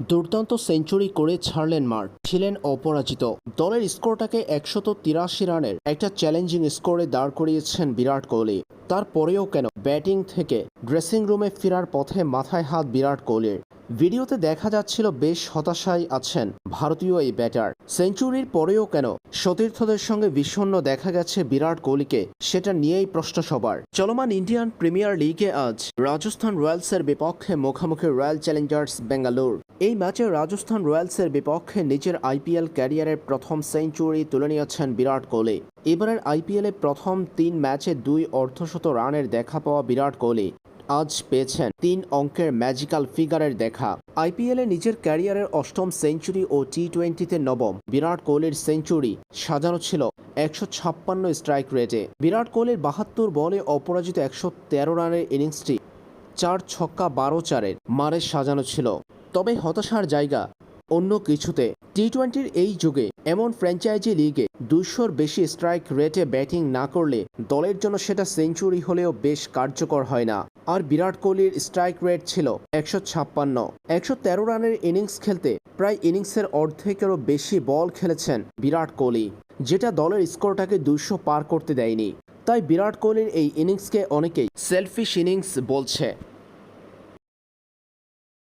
দুর্দান্ত সেঞ্চুরি করে ছাড়লেন মার্ট ছিলেন অপরাজিত। দলের স্কোরটাকে একশত তিরাশি রানের একটা চ্যালেঞ্জিং স্কোরে দাঁড় করিয়েছেন বিরাট কোহলি। তারপরেও কেন ব্যাটিং থেকে ড্রেসিং রুমে ফেরার পথে মাথায় হাত বিরাট কোহলির। ভিডিওতে দেখা যাচ্ছিল বেশ হতাশায় আছেন ভারতীয় এই ব্যাটার। সেঞ্চুরির পরেও কেন সতীর্থদের সঙ্গে বিষণ্ণ দেখা গেছে বিরাট কোহলিকে, সেটা নিয়েই প্রশ্ন সবার। চলমান ইন্ডিয়ান প্রিমিয়ার লিগে আজ রাজস্থান রয়্যালসের বিপক্ষে মুখোমুখি রয়্যাল চ্যালেঞ্জার্স বেঙ্গালুর এই ম্যাচে রাজস্থান রয়্যালসের বিপক্ষে নিজের আইপিএল ক্যারিয়ারের প্রথম সেঞ্চুরি তুলে নিয়েছেন বিরাট কোহলি। এবারের আইপিএলে প্রথম তিন ম্যাচে দুই অর্ধশত রানের দেখা পাওয়া বিরাট কোহলি। আজ পেয়েছেন তিন অঙ্কের ম্যাজিক্যাল ফিগারের দেখা। আইপিএলে নিজের ক্যারিয়ারের অষ্টম সেঞ্চুরি ও টি টোয়েন্টিতে নবম। বিরাট কোহলির সেঞ্চুরি সাজানো ছিল একশো ছাপ্পান্ন স্ট্রাইক রেটে। বিরাট কোহলির বাহাত্তর বলে অপরাজিত একশো তেরো রানের ইনিংসটি চার ছক্কা বারো চারের মারে সাজানো ছিল। তবে হতাশার জায়গা অন্য কিছুতে। টি টোয়েন্টির এই যুগে এমন ফ্র্যাঞ্চাইজি লিগে দুশোর বেশি স্ট্রাইক রেটে ব্যাটিং না করলে দলের জন্য সেটা সেঞ্চুরি হলেও বেশ কার্যকর হয় না। আর বিরাট কোহলির স্ট্রাইক রেট ছিল একশো ছাপ্পান্ন। একশো তেরো রানের ইনিংস খেলতে প্রায় ইনিংসের অর্ধেকেরও বেশি বল খেলেছেন বিরাট কোহলি, যেটা দলের স্কোরটাকে দুশো পার করতে দেয়নি। তাই বিরাট কোহলির এই ইনিংসকে অনেকেই সেলফিশ ইনিংস বলছে।